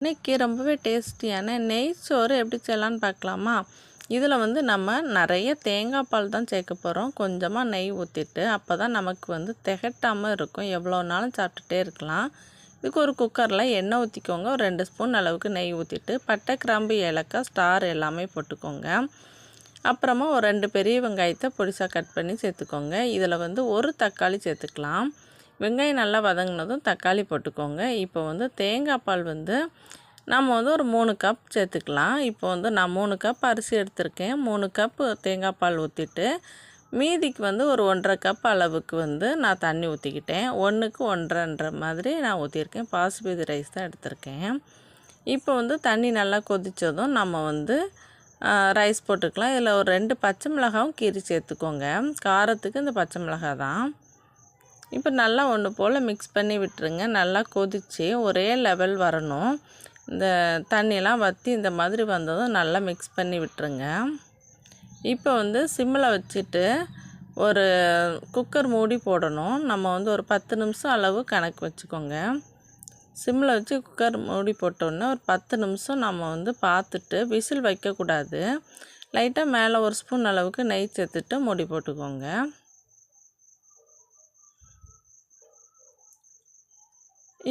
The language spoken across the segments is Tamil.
இன்றைக்கி ரொம்பவே டேஸ்டியான நெய் சோறு எப்படி செய்யலான்னு பார்க்கலாமா? இதில் வந்து நம்ம நிறைய தேங்காய் பால் தான் சேர்க்க போகிறோம் கொஞ்சமாக நெய் ஊற்றிட்டு அப்போ தான் நமக்கு வந்து திகட்டாமல் இருக்கும். எவ்வளோ நாளும் சாப்பிட்டுட்டே இருக்கலாம். இதுக்கு ஒரு குக்கரில் எண்ணெய் ஊற்றிக்கோங்க ஒரு ரெண்டு ஸ்பூன் அளவுக்கு நெய் ஊற்றிட்டு பட்டை கிராம்பு ஏலக்காய் ஸ்டார் எல்லாமே போட்டுக்கோங்க. அப்புறமா ஒரு ரெண்டு பெரிய வெங்காயத்தை பொடிசாக கட் பண்ணி சேர்த்துக்கோங்க. இதில் வந்து ஒரு தக்காளி சேர்த்துக்கலாம். வெங்காயம் நல்லா வதங்கினதும் தக்காளி போட்டுக்கோங்க. இப்போ வந்து தேங்காய் பால் வந்து நம்ம வந்து ஒரு மூணு கப் சேர்த்துக்கலாம். இப்போ வந்து நான் மூணு கப் அரிசி எடுத்திருக்கேன். மூணு கப் தேங்காய் பால் ஊற்றிட்டு மீதிக்கு வந்து ஒரு ஒன்றரை கப் அளவுக்கு வந்து நான் தண்ணி ஊற்றிக்கிட்டேன் ஒன்றுக்கு ஒன்றரைன்ற மாதிரி நான் ஊற்றிருக்கேன் பாசுபதி ரைஸ் தான் எடுத்திருக்கேன். இப்போ வந்து தண்ணி நல்லா கொதித்ததும் நம்ம வந்து ரைஸ் போட்டுக்கலாம். இதில் ஒரு ரெண்டு பச்சை மிளகாவும் கீரி சேர்த்துக்கோங்க. காரத்துக்கு இந்த பச்சை மிளகாய் தான். இப்போ நல்லா ஒன்று போல் மிக்ஸ் பண்ணி விட்டுருங்க. நல்லா கொதித்து ஒரே லெவல் வரணும். இந்த தண்ணியெலாம் வற்றி இந்த மாதிரி வந்ததும் நல்லா மிக்ஸ் பண்ணி விட்டுருங்க. இப்போ வந்து சிம்மில் வச்சுட்டு ஒரு குக்கர் மூடி போடணும். நம்ம வந்து ஒரு பத்து நிமிஷம் அளவு கணக்கு வச்சுக்கோங்க. சிம்மில் வச்சு குக்கர் மூடி போட்டோன்னே ஒரு பத்து நிமிஷம் நம்ம வந்து பார்த்துட்டு விசில் வைக்கக்கூடாது. லைட்டாக மேலே ஒரு ஸ்பூன் அளவுக்கு நெய் சேர்த்துட்டு மூடி போட்டுக்கோங்க.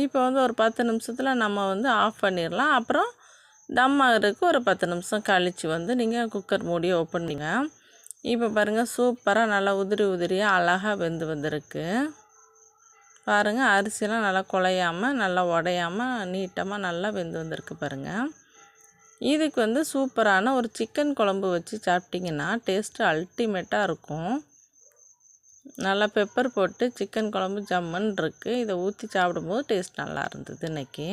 இப்போ வந்து ஒரு பத்து நிமிஷத்தில் நம்ம வந்து ஆஃப் பண்ணிடலாம் அப்புறம் தம் ஆகிறதுக்கு ஒரு பத்து நிமிஷம் கழித்து வந்து நீங்கள் குக்கர் மூடியை ஓப்பன் இப்போ பாருங்கள் சூப்பராக நல்லா உதிரி உதிரியாக அழகாக வெந்து வந்திருக்கு. பாருங்கள் அரிசிலாம் நல்லா குலையாமல் நல்லா உடையாமல் நீட்டமாக நல்லா வெந்து வந்திருக்கு பாருங்கள் இதுக்கு வந்து சூப்பரான ஒரு சிக்கன் குழம்பு வச்சு சாப்பிட்டிங்கன்னா டேஸ்ட்டு அல்டிமேட்டாக இருக்கும். நல்லா பெப்பர் போட்டு சிக்கன் குழம்பு ஜம்முன்னு இருக்குது இதை ஊற்றி சாப்பிடும்போது டேஸ்ட் நல்லா இருந்தது இன்றைக்கி